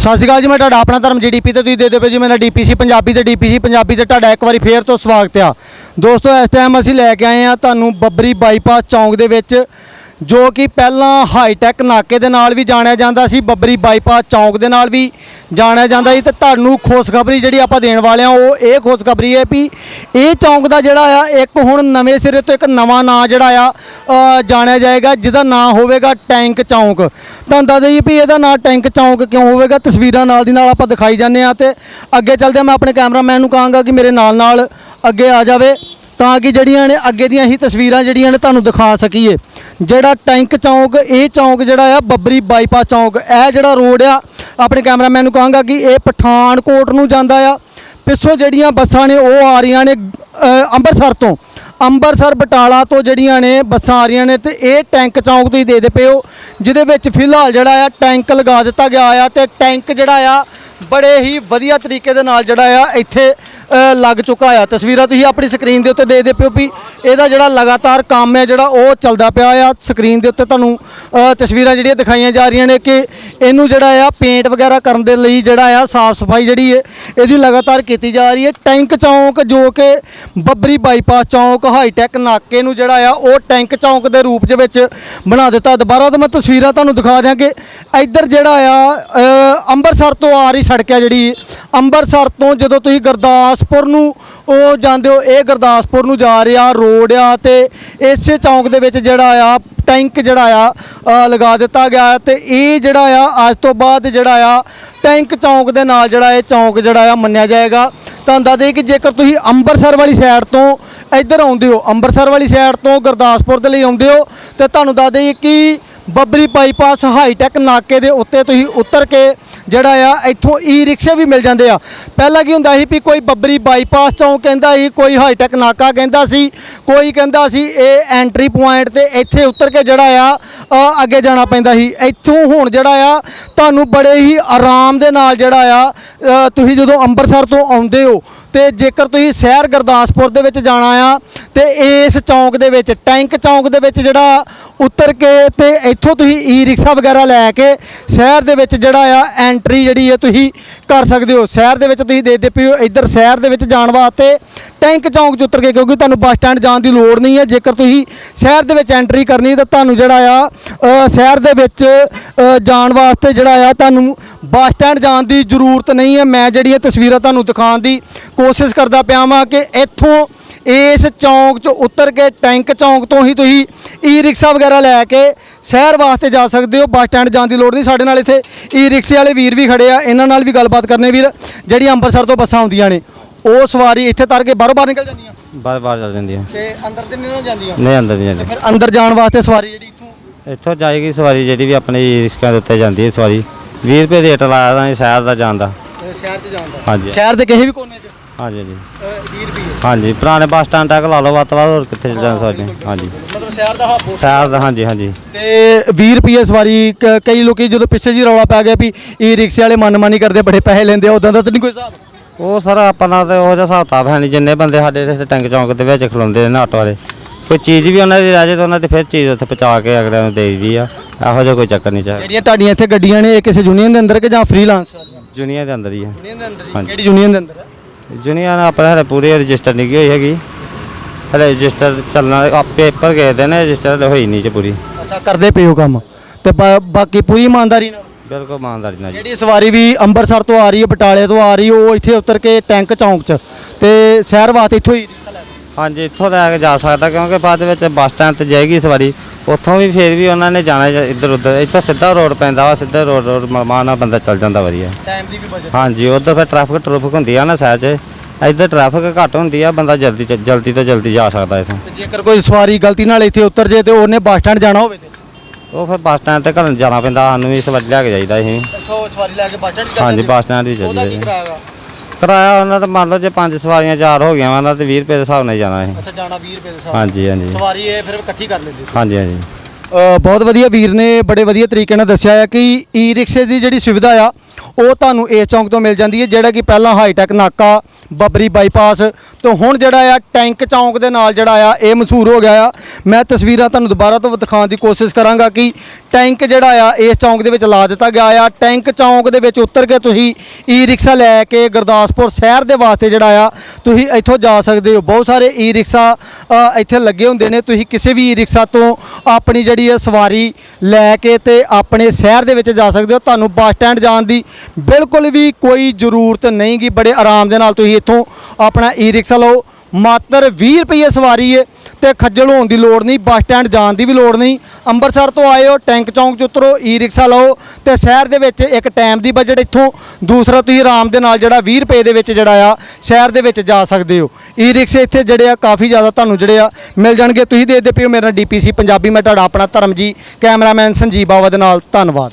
ਸਤਿ ਸ਼੍ਰੀ ਅਕਾਲ ਜੀ, ਮੈਂ ਤੁਹਾਡਾ ਆਪਣਾ ਧਰਮ ਜੀਡੀਪੀ ਤੇ ਤੁਸੀਂ ਦੇ ਦਿਓ ਜੀ, ਮੇਰਾ ਡੀਪੀਸੀ ਪੰਜਾਬੀ ਤੇ ਡੀਪੀਸੀ ਪੰਜਾਬੀ ਤੇ ਤੁਹਾਡਾ ਇੱਕ ਵਾਰੀ ਫੇਰ ਤੋਂ ਸਵਾਗਤ ਆ। ਦੋਸਤੋ, ਇਸ ਟਾਈਮ ਅਸੀਂ ਲੈ ਕੇ ਆਏ ਆ ਤੁਹਾਨੂੰ ਬੱਬਰੀ ਬਾਈਪਾਸ ਚੌਂਕ ਦੇ ਵਿੱਚ ਜੋ ਕਿ ਪਹਿਲਾਂ ਹਾਈਟੈਕ ਨਾਕੇ ਦੇ ਨਾਲ ਵੀ ਜਾਣਿਆ ਜਾਂਦਾ ਸੀ, ਬੱਬਰੀ ਬਾਈਪਾਸ ਚੌਂਕ ਦੇ ਨਾਲ ਵੀ ਜਾਣਿਆ ਜਾਂਦਾ ਸੀ ਤੇ ਤੁਹਾਨੂੰ ਖੁਸ਼ਖਬਰੀ ਜਿਹੜੀ ਆਪਾਂ ਦੇਣ ਵਾਲੇ ਆ ਉਹ ਇਹ ਖੁਸ਼ਖਬਰੀ ਹੈ ਵੀ ਇਹ ਚੌਂਕ ਦਾ ਜਿਹੜਾ ਆ, ਇੱਕ ਹੁਣ ਨਵੇਂ ਸਿਰੇ ਤੋਂ ਇੱਕ ਨਵਾਂ ਨਾਂ ਜਿਹੜਾ ਆ ਜਾਣਿਆ ਜਾਏਗਾ, ਜਿਹਦਾ ਨਾਂ ਹੋਵੇਗਾ ਟੈਂਕ ਚੌਂਕ। ਤੁਹਾਨੂੰ ਦੱਸ ਦਈਏ ਵੀ ਇਹਦਾ ਨਾਂ ਟੈਂਕ ਚੌਂਕ ਕਿਉਂ ਹੋਵੇਗਾ, ਤਸਵੀਰਾਂ ਨਾਲ ਦੀ ਨਾਲ ਆਪਾਂ ਦਿਖਾਈ ਜਾਂਦੇ ਆ ਤੇ ਅੱਗੇ ਚੱਲਦੇ ਮੈਂ ਆਪਣੇ ਕੈਮਰਾਮੈਨ ਨੂੰ ਕਹਾਂਗਾ ਕਿ ਮੇਰੇ ਨਾਲ ਨਾਲ ਅੱਗੇ ਆ ਜਾਵੇ। ਤਾਂ ਕਿ ਜਿਹੜੀਆਂ ਨੇ ਅੱਗੇ ਦੀਆਂ ਹੀ ਤਸਵੀਰਾਂ ਜਿਹੜੀਆਂ ਨੇ ਤੁਹਾਨੂੰ ਦਿਖਾ ਸਕੀਏ। ਜਿਹੜਾ ਟੈਂਕ ਚੌਂਕ, ਇਹ ਚੌਂਕ ਜਿਹੜਾ ਆ, ਬੱਬਰੀ ਬਾਈਪਾਸ ਚੌਂਕ, ਇਹ ਜਿਹੜਾ ਰੋਡ ਆ, ਆਪਣੇ ਕੈਮਰਾਮੈਨ ਨੂੰ ਕਹਾਂਗਾ ਕਿ ਇਹ ਪਠਾਨਕੋਟ ਨੂੰ ਜਾਂਦਾ ਆ। ਪਿੱਛੋਂ ਜਿਹੜੀਆਂ ਬੱਸਾਂ ਨੇ, ਉਹ ਆ ਰਹੀਆਂ ਨੇ ਅੰਮ੍ਰਿਤਸਰ ਤੋਂ। ਅੰਮ੍ਰਿਤਸਰ ਬਟਾਲਾ ਤੋਂ ਜਿਹੜੀਆਂ ਨੇ ਬੱਸਾਂ ਆ ਰਹੀਆਂ ਨੇ ਤੇ ਇਹ ਟੈਂਕ ਚੌਂਕ ਤੁਸੀਂ ਦੇਖਦੇ ਪਏ ਹੋ, ਜਿਹਦੇ ਵਿੱਚ ਫਿਲਹਾਲ ਜਿਹੜਾ ਆ, ਟੈਂਕ ਲਗਾ ਦਿੱਤਾ ਗਿਆ ਆ ਤੇ ਟੈਂਕ ਜਿਹੜਾ ਆ, ਬੜੇ ਹੀ ਵਧੀਆ ਤਰੀਕੇ ਦੇ ਨਾਲ ਜਿਹੜਾ ਆ, ਇੱਥੇ ਲੱਗ ਚੁੱਕਾ ਆ। ਤਸਵੀਰਾਂ ਤੁਸੀਂ ਆਪਣੀ ਸਕਰੀਨ ਦੇ ਉੱਤੇ ਦੇਖਦੇ ਪਿਓ ਵੀ ਇਹਦਾ ਜਿਹੜਾ ਲਗਾਤਾਰ ਕੰਮ ਹੈ, ਜਿਹੜਾ ਉਹ ਚੱਲਦਾ ਪਿਆ ਆ। ਸਕਰੀਨ ਦੇ ਉੱਤੇ ਤੁਹਾਨੂੰ ਤਸਵੀਰਾਂ ਜਿਹੜੀਆਂ ਦਿਖਾਈਆਂ ਜਾ ਰਹੀਆਂ ਨੇ ਕਿ ਇਹਨੂੰ ਜਿਹੜਾ ਆ ਪੇਂਟ ਵਗੈਰਾ ਕਰਨ ਦੇ ਲਈ ਜਿਹੜਾ ਆ ਸਾਫ਼ ਸਫ਼ਾਈ ਜਿਹੜੀ ਹੈ ਇਹਦੀ ਲਗਾਤਾਰ ਕੀਤੀ ਜਾ ਰਹੀ ਹੈ ਟੈਂਕ ਚੌਂਕ ਜੋ ਕਿ ਬੱਬਰੀ ਬਾਈਪਾਸ ਚੌਂਕ, ਹਾਈਟੈਕ ਨਾਕੇ ਨੂੰ ਜਿਹੜਾ ਆ, ਉਹ ਟੈਂਕ ਚੌਂਕ ਦੇ ਰੂਪ ਦੇ ਵਿੱਚ ਬਣਾ ਦਿੱਤਾ। ਦੁਬਾਰਾ ਤੋਂ ਮੈਂ ਤਸਵੀਰਾਂ ਤੁਹਾਨੂੰ ਦਿਖਾ ਦਿਆਂਗੇ ਇੱਧਰ ਜਿਹੜਾ ਆ ਅੰਮ੍ਰਿਤਸਰ ਤੋਂ ਆ ਰਹੀ ਸੜਕ ਹੈ ਜਿਹੜੀ ਅੰਮ੍ਰਿਤਸਰ ਤੋਂ ਜਦੋਂ ਤੁਸੀਂ ਗੁਰਦਾਸਪੁਰ ਨੂੰ, ਉਹ ਜਾਂਦੇ ਹੋ, ਇਹ ਗੁਰਦਾਸਪੁਰ ਨੂੰ ਜਾ ਰਿਹਾ ਰੋਡ ਆ ਤੇ ਇਸੇ ਚੌਂਕ ਦੇ ਵਿੱਚ ਜਿਹੜਾ ਆ, ਟੈਂਕ ਜਿਹੜਾ ਆ ਲਗਾ ਦਿੱਤਾ ਗਿਆ ਹੈ ਤੇ ਇਹ ਜਿਹੜਾ ਆ, ਅੱਜ ਤੋਂ ਬਾਅਦ ਜਿਹੜਾ ਆ, ਟੈਂਕ ਚੌਂਕ ਦੇ ਨਾਲ ਜਿਹੜਾ ਇਹ ਚੌਂਕ ਜਿਹੜਾ ਆ ਮੰਨਿਆ ਜਾਏਗਾ। ਤੁਹਾਨੂੰ ਦੱਸ ਦਈਏ ਕਿ ਜੇਕਰ ਤੁਸੀਂ ਅੰਮ੍ਰਿਤਸਰ ਵਾਲੀ ਸਾਈਡ ਤੋਂ ਇੱਧਰ ਆਉਂਦੇ ਹੋ ਅੰਮ੍ਰਿਤਸਰ ਵਾਲੀ ਸਾਈਡ ਤੋਂ ਗੁਰਦਾਸਪੁਰ ਦੇ ਲਈ ਆਉਂਦੇ ਹੋ, ਤੇ ਤੁਹਾਨੂੰ ਦੱਸ ਦਈਏ ਕਿ ਬੱਬਰੀ ਬਾਈਪਾਸ ਹਾਈਟੈਕ ਨਾਕੇ ਦੇ ਉੱਤੇ ਤੁਸੀਂ ਉਤਰ ਕੇ ਜਿਹੜਾ ਆ, ਇੱਥੋਂ ਈ ਰਿਕਸ਼ੇ ਵੀ ਮਿਲ ਜਾਂਦੇ ਆ। ਪਹਿਲਾਂ ਕੀ ਹੁੰਦਾ ਸੀ ਵੀ ਕੋਈ ਬੱਬਰੀ ਬਾਈਪਾਸ ਚੌਂਕ ਕਹਿੰਦਾ ਸੀ, ਕੋਈ ਹਾਈਟੈਕ ਨਾਕਾ ਕਹਿੰਦਾ ਸੀ, ਕੋਈ ਕਹਿੰਦਾ ਸੀ ਇਹ ਐਂਟਰੀ ਪੁਆਇੰਟ ਤੇ ਇੱਥੇ ਉਤਰ ਕੇ ਜਿਹੜਾ ਆ ਅੱਗੇ ਜਾਣਾ ਪੈਂਦਾ ਸੀ। ਇੱਥੋਂ ਹੁਣ ਜਿਹੜਾ ਆ, ਤੁਹਾਨੂੰ ਬੜੇ ਹੀ ਆਰਾਮ ਦੇ ਨਾਲ ਜਿਹੜਾ ਆ ਤੁਸੀਂ ਜਦੋਂ ਅੰਮ੍ਰਿਤਸਰ ਤੋਂ ਆਉਂਦੇ ਹੋ ਤੇ ਜੇਕਰ ਤੁਸੀਂ ਸ਼ਹਿਰ ਗੁਰਦਾਸਪੁਰ ਦੇ ਵਿੱਚ ਜਾਣਾ ਆ, ਤੇ ਇਸ ਚੌਂਕ ਦੇ ਵਿੱਚ, ਟੈਂਕ ਚੌਂਕ ਦੇ ਵਿੱਚ ਜਿਹੜਾ ਉਤਰ ਕੇ ਤੇ ਇੱਥੋਂ ਤੁਸੀਂ ਈ ਰਿਕਸ਼ਾ ਵਗੈਰਾ ਲੈ ਕੇ ਸ਼ਹਿਰ ਦੇ ਵਿੱਚ ਜਿਹੜਾ ਆ ਐਂਟਰੀ ਜਿਹੜੀ ਹੈ ਤੁਸੀਂ ਕਰ ਸਕਦੇ ਹੋ। ਸ਼ਹਿਰ ਦੇ ਵਿੱਚ ਤੁਸੀਂ ਦੇਖਦੇ ਪਏ ਹੋ, ਇੱਧਰ ਸ਼ਹਿਰ ਦੇ ਵਿੱਚ ਜਾਣ ਵਾਸਤੇ ਟੈਂਕ ਚੌਂਕ 'ਚ ਉਤਰ ਕੇ, ਕਿਉਂਕਿ ਤੁਹਾਨੂੰ ਬੱਸ ਸਟੈਂਡ ਜਾਣ ਦੀ ਲੋੜ ਨਹੀਂ ਹੈ। ਜੇਕਰ ਤੁਸੀਂ ਸ਼ਹਿਰ ਦੇ ਵਿੱਚ ਐਂਟਰੀ ਕਰਨੀ, ਤਾਂ ਤੁਹਾਨੂੰ ਜਿਹੜਾ ਆ ਸ਼ਹਿਰ ਦੇ ਵਿੱਚ ਜਾਣ ਵਾਸਤੇ ਜਿਹੜਾ ਆ, ਤੁਹਾਨੂੰ ਬੱਸ ਸਟੈਂਡ ਜਾਣ ਦੀ ਜ਼ਰੂਰਤ ਨਹੀਂ ਹੈ। ਮੈਂ ਜਿਹੜੀਆਂ ਤਸਵੀਰਾਂ ਤੁਹਾਨੂੰ ਦਿਖਾਉਣ ਦੀ ਕੋਸ਼ਿਸ਼ ਕਰਦਾ ਪਿਆ ਵਾਂ ਕਿ ਇੱਥੋਂ ਇਸ ਚੌਂਕ 'ਚ ਉਤਰ ਕੇ, ਟੈਂਕ ਚੌਂਕ ਤੋਂ ਹੀ ਤੁਸੀਂ ਈ ਰਿਕਸ਼ਾ ਵਗੈਰਾ ਲੈ ਕੇ ਸ਼ਹਿਰ ਵਾਸਤੇ ਜਾ ਸਕਦੇ ਹੋ। ਬੱਸ ਸਟੈਂਡ ਜਾਣ ਦੀ ਲੋੜ ਨਹੀਂ। ਸਾਡੇ ਨਾਲ ਇੱਥੇ ਈ ਰਿਕਸ਼ੇ ਵਾਲੇ ਵੀਰ ਵੀ ਖੜੇ ਆ। ਇਹਨਾਂ ਨਾਲ ਵੀ ਗੱਲਬਾਤ ਕਰਨੇ ਵੀਰ, ਜਿਹੜੀ ਅੰਮ੍ਰਿਤਸਰ ਤੋਂ ਬੱਸਾਂ ਆਉਂਦੀਆਂ ਨੇ। ਉਹ ਸਵਾਰੀ ਇੱਥੇ ਤਰ ਕੇ ਬਾਹਰੋਂ ਬਾਹਰ ਨਿਕਲ ਜਾਂਦੀਆਂ? ਬਾਰ ਬਾਰ ਚੱਲ ਜਾਂਦੀ ਹੈ ਤੇ ਅੰਦਰ ਤੇ ਨਹੀਂ ਨਾ ਜਾਂਦੀਆਂ? ਨਹੀਂ ਅੰਦਰ ਨਹੀਂ ਜਾਂਦੀ ਫਿਰ ਅੰਦਰ ਜਾਣ ਵਾਸਤੇ ਸਵਾਰੀ ਜਿਹੜੀ ਇੱਥੋਂ ਇੱਥੋਂ ਜਾਏਗੀ ਸਵਾਰੀ ਜਿਹੜੀ ਵੀ ਆਪਣੇ ਰਿਸਕਾਂ ਦੇ ਉੱਤੇ ਜਾਂਦੀ ਹੈ ਸਵਾਰੀ। 20 ਰੁਪਏ ਰੇਟ ਲਾਇਆ ਦਾ ਸ਼ਹਿਰ ਦਾ ਜਾਣ ਦਾ। ਸ਼ਹਿਰ 'ਚ ਜਾਂਦਾ ਹਾਂਜੀ। ਸ਼ਹਿਰ ਦੇ ਕਿਸੇ ਵੀ ਕੋਨੇ 'ਚ? ਹਾਂਜੀ ਹਾਂਜੀ। 20 ਰੁਪਏ। ਹਾਂਜੀ ਪੁਰਾਣੇ ਬੱਸ ਸਟੈਂਡ ਤੱਕ ਲਾ ਲਓ ਵੱਧ ਤੋਂ ਵੱਧ ਹੋਰ ਕਿੱਥੇ ਜਾਣ ਸਵਾਰੀ ਹਾਂਜੀ। ਮਤਲਬ ਸ਼ਹਿਰ ਦਾ ਹੱਬ ਸ਼ਹਿਰ ਦਾ ਹਾਂਜੀ ਹਾਂਜੀ। ਤੇ 20 ਰੁਪਏ ਸਵਾਰੀ ਕ- ਕਈ ਲੋਕੀ ਜਦੋਂ ਪਿੱਛੇ ਜੀ ਰੌਲਾ ਪੈ ਗਿਆ ਵੀ ਈ ਰਿਕਸ਼ੇ ਵਾਲੇ ਮਨਮਾਨੀ ਕਰਦੇ ਬੜੇ ਪੈਸੇ ਲੈਂਦੇ ਆ ਉਦਾਂ ਦਾ ਤਾਂ ਨਹੀਂ ਕੋਈ ਹਿਸਾਬ? ਉਹ ਸਰ ਆਪਣਾ ਤੇ ਉਹ ਜਿਹਾ ਹਿਸਾਬ ਕਿਤਾਬ ਹੈ ਨਹੀਂ ਜਿੰਨੇ ਬੰਦੇ ਸਾਡੇ ਇੱਥੇ ਟੈਂਕ ਚੌਂਕ ਦੇ ਵਿੱਚ ਖਲੋਂਦੇ ਨੇ ਆਟੋ ਵਾਲੇ ਕੋਈ ਚੀਜ਼ ਵੀ ਉਹਨਾਂ ਦੀ ਰਹਿ ਜਾਏ ਤਾਂ ਉਹਨਾਂ ਦੀ ਫਿਰ ਚੀਜ਼ ਉੱਥੇ ਪਹੁੰਚਾ ਕੇ ਅਗਲਿਆਂ ਨੂੰ ਦੇ ਦਈਦੀ ਆ ਇਹੋ ਜਿਹਾ ਕੋਈ ਚੱਕਰ ਨਹੀਂ ਚਾਹੀਦਾ। ਜਿਹੜੀਆਂ ਤੁਹਾਡੀਆਂ ਇੱਥੇ ਗੱਡੀਆਂ ਨੇ ਇਹ ਕਿਸੇ ਯੂਨੀਅਨ ਦੇ ਅੰਦਰ ਕਿ ਜਾਂ ਫ੍ਰੀਲਾਂਸ ਜੁਨੀਆ ਦੇ ਅੰਦਰ ਹੀ ਹੈ ਯੂਨੀਅਨ ਦੇ ਅੰਦਰ। ਕਿਹੜੀ ਯੂਨੀਅਨ ਦੇ ਅੰਦਰ ਹੈ ਨਾਲ ਆਪਣੇ ਹਲੇ ਪੂਰੀ ਰਜਿਸਟਰ ਨਹੀਂ ਹੋਈ ਹੈਗੀ। ਹਲੇ ਰਜਿਸਟਰ ਚੱਲਣਾ ਆ ਪੇਪਰ ਗਏ ਦੇ ਨੇ ਰਜਿਸਟਰ ਹੋਈ ਨਹੀਂ ਚ ਪੂਰੀ। ਅੱਛਾ ਕਰਦੇ ਪਏ ਹੋ ਕੰਮ। ਤੇ ਬਾ- ਬਾਕੀ ਪੂਰੀ ਇਮਾਨਦਾਰੀ ਨਾਲ? ਬਿਲਕੁਲ ਇਮਾਨਦਾਰੀ ਨਾਲ ਜੀ। ਜਿਹੜੀ ਸਵਾਰੀ ਵੀ ਅੰਮ੍ਰਿਤਸਰ ਤੋਂ ਆ ਰਹੀ ਹੈ ਬਟਾਲੇ ਤੋਂ ਆ ਰਹੀ ਹੈ, ਉਹ ਇੱਥੇ ਉਤਰ ਕੇ ਟੈਂਕ ਚੌਂਕ 'ਚ ਤੇ ਸ਼ਹਿਰ ਵਾਸਤੇ ਇੱਥੋਂ ਹੀ ਰਿਕਸ਼ਾ ਲੈ ਸਕਦੇ। ਹਾਂਜੀ ਇੱਥੋਂ ਲੈ ਕੇ ਜਾ ਸਕਦਾ ਕਿਉਂਕਿ ਬਾਅਦ ਵਿੱਚ ਬੱਸ ਸਟੈਂਡ ਤੇ ਜਾਏਗੀ ਸਵਾਰੀ ਉੱਥੋਂ ਵੀ ਫੇਰ ਵੀ ਉਹਨਾਂ ਨੇ ਜਾਣਾ ਜਾਂ ਇੱਧਰ ਉੱਧਰ ਇੱਥੋਂ ਸਿੱਧਾ ਰੋਡ ਪੈਂਦਾ ਵਾ ਸਿੱਧਾ ਰੋਡ ਰੋਡ ਮਾਂ ਨਾਲ ਬੰਦਾ ਚੱਲ ਜਾਂਦਾ ਵਧੀਆ। ਟਾਈਮ ਦੀ ਵੀ ਬਚਤ ਹਾਂਜੀ ਉੱਧਰ ਫਿਰ ਟ੍ਰੈਫਿਕ ਟਰੂਫਿਕ ਹੁੰਦੀ ਆ ਨਾ ਸਾਈਡ 'ਚ। ਇੱਧਰ ਟ੍ਰੈਫਿਕ ਘੱਟ ਹੁੰਦੀ ਆ ਬੰਦਾ ਜਲਦੀ ਚ- ਜਲਦੀ ਤੋਂ ਜਲਦੀ ਜਾ ਸਕਦਾ ਇੱਥੋਂ। ਤੇ ਜੇਕਰ ਕੋਈ ਸਵਾਰੀ ਗਲਤੀ ਨਾਲ ਇੱਥੇ ਉਤਰ ਜੇ ਤੇ ਉਹਨੇ ਬੱਸ ਸਟੈਂਡ ਜਾਣਾ ਹੋਵੇ ਤੇ? ਉਹ ਫਿਰ ਬੱਸ ਸਟੈਂਡ ਤੇ ਘਰੋਂ ਜਾਣਾ ਪੈਂਦਾ ਸਾਨੂੰ ਵੀ ਸਵਾਰੀ ਲੈ ਕੇ ਜਾਈਦਾ ਅਸੀਂ ਇੱਥੋਂ ਸਵਾਰੀ ਲੈ ਕੇ ਬੱਸ ਸਟੈਂਡ ਹਾਂਜੀ ਬੱਸ ਸਟੈਂਡ ਵੀ ਉਹਦਾ ਚੱਲੀ ਕੀ ਜਾਈਦਾ ਕਰਾਇਆ? ਕਿਰਾਇਆ ਉਹਨਾਂ ਦਾ ਮੰਨ ਲਓ ਜੇ ਪੰਜ ਸਵਾਰੀਆਂ ਚਾਰ ਹੋ ਗਈਆਂ ਉਹਨਾਂ ਤੇ 20 ਰੁਪਏ ਦੇ ਹਿਸਾਬ ਨਾਲ ਹੀ ਜਾਣਾ ਅਸੀਂ ਅੱਛਾ ਜਾਣਾ 20 ਰੁਪਏ ਦੇ ਹਿਸਾਬ ਹਾਂਜੀ ਹਾਂਜੀ। ਸਵਾਰੀ ਇਹ ਫਿਰ ਇਕੱਠੀ ਕਰ ਲੈਂਦੇ ਹਾਂਜੀ ਹਾਂਜੀ। ਬਹੁਤ ਵਧੀਆ ਵੀਰ ਨੇ ਬੜੇ ਵਧੀਆ ਤਰੀਕੇ ਨਾਲ ਦੱਸਿਆ ਹੈ ਕਿ ਈ ਰਿਕਸ਼ੇ ਦੀ ਜਿਹੜੀ ਸੁਵਿਧਾ ਆ ਉਹ ਤੁਹਾਨੂੰ ਇਸ ਚੌਂਕ ਤੋਂ ਮਿਲ ਜਾਂਦੀ ਹੈ, ਜਿਹੜਾ ਕਿ ਪਹਿਲਾਂ ਹਾਈਟੈਕ ਨਾਕਾ ਬੱਬਰੀ ਬਾਈਪਾਸ ਤੋਂ ਹੁਣ ਜਿਹੜਾ ਆ ਟੈਂਕ ਚੌਂਕ ਦੇ ਨਾਲ ਜਿਹੜਾ ਆ, ਇਹ ਮਸ਼ਹੂਰ ਹੋ ਗਿਆ ਆ। ਮੈਂ ਤਸਵੀਰਾਂ ਤੁਹਾਨੂੰ ਦੁਬਾਰਾ ਤੋਂ ਦਿਖਾਉਣ ਦੀ ਕੋਸ਼ਿਸ਼ ਕਰਾਂਗਾ ਕਿ ਟੈਂਕ ਜਿਹੜਾ ਆ, ਇਸ ਚੌਂਕ ਦੇ ਵਿੱਚ ਲਾ ਦਿੱਤਾ ਗਿਆ ਆ। ਟੈਂਕ ਚੌਂਕ ਦੇ ਵਿੱਚ ਉਤਰ ਕੇ ਤੁਸੀਂ ਈ ਰਿਕਸ਼ਾ ਲੈ ਕੇ ਗੁਰਦਾਸਪੁਰ ਸ਼ਹਿਰ ਦੇ ਵਾਸਤੇ ਜਿਹੜਾ ਆ, ਤੁਸੀਂ ਇੱਥੋਂ ਜਾ ਸਕਦੇ ਹੋ। ਬਹੁਤ ਸਾਰੇ ਈ ਰਿਕਸ਼ਾ ਇੱਥੇ ਲੱਗੇ ਹੁੰਦੇ ਨੇ। ਤੁਸੀਂ ਕਿਸੇ ਵੀ ਈ ਰਿਕਸ਼ਾ ਤੋਂ ਆਪਣੀ ਜਿਹੜੀ ਹੈ ਸਵਾਰੀ ਲੈ ਕੇ ਤੇ ਆਪਣੇ ਸ਼ਹਿਰ ਦੇ ਵਿੱਚ ਜਾ ਸਕਦੇ ਹੋ। ਤੁਹਾਨੂੰ ਬੱਸ ਸਟੈਂਡ ਜਾਣ ਦੀ ਬਿਲਕੁਲ ਵੀ ਕੋਈ ਜ਼ਰੂਰਤ ਨਹੀਂ ਗੀ। ਬੜੇ ਆਰਾਮ ਦੇ ਨਾਲ ਤੁਸੀਂ ਇੱਥੋਂ ਆਪਣਾ ਈ ਰਿਕਸ਼ਾ ਲਓ। ਮਾਤਰ 20 ਰੁਪਏ ਸਵਾਰੀ ਹੈ ਤੇ ਖੱਜਲ ਹੋਣ ਦੀ ਲੋੜ ਨਹੀਂ, ਬੱਸ ਸਟੈਂਡ ਜਾਣ ਦੀ ਵੀ ਲੋੜ ਨਹੀਂ। ਅੰਮ੍ਰਿਤਸਰ ਤੋਂ ਆਏ ਹੋ ਟੈਂਕ ਚੌਂਕ 'ਚ ਉਤਰੋ ਈ ਰਿਕਸ਼ਾ ਲਓ ਤੇ ਸ਼ਹਿਰ ਦੇ ਵਿੱਚ ਇੱਕ ਟਾਈਮ ਦੀ ਬਜਟ ਇੱਥੋਂ। ਦੂਸਰਾ ਤੁਸੀਂ ਆਰਾਮ ਦੇ ਨਾਲ ਜਿਹੜਾ 20 ਰੁਪਏ ਦੇ ਵਿੱਚ ਜਿਹੜਾ ਆ, ਸ਼ਹਿਰ ਦੇ ਵਿੱਚ ਜਾ ਸਕਦੇ ਹੋ। ਈ ਰਿਕਸ਼ੇ ਇੱਥੇ ਜਿਹੜੇ ਆ ਕਾਫੀ ਜ਼ਿਆਦਾ ਤੁਹਾਨੂੰ ਜਿਹੜੇ ਆ ਮਿਲ ਜਾਣਗੇ। ਤੁਸੀਂ ਦੇਖਦੇ ਪਿਓ ਮੇਰਾ ਡੀਪੀਸੀ ਪੰਜਾਬੀ, ਮੈਂ ਤੁਹਾਡਾ ਆਪਣਾ ਧਰਮ ਜੀ ਕੈਮਰਾਮੈਨ ਸੰਜੀਵ ਬਾਵਾ ਦੇ ਨਾਲ। ਧੰਨਵਾਦ।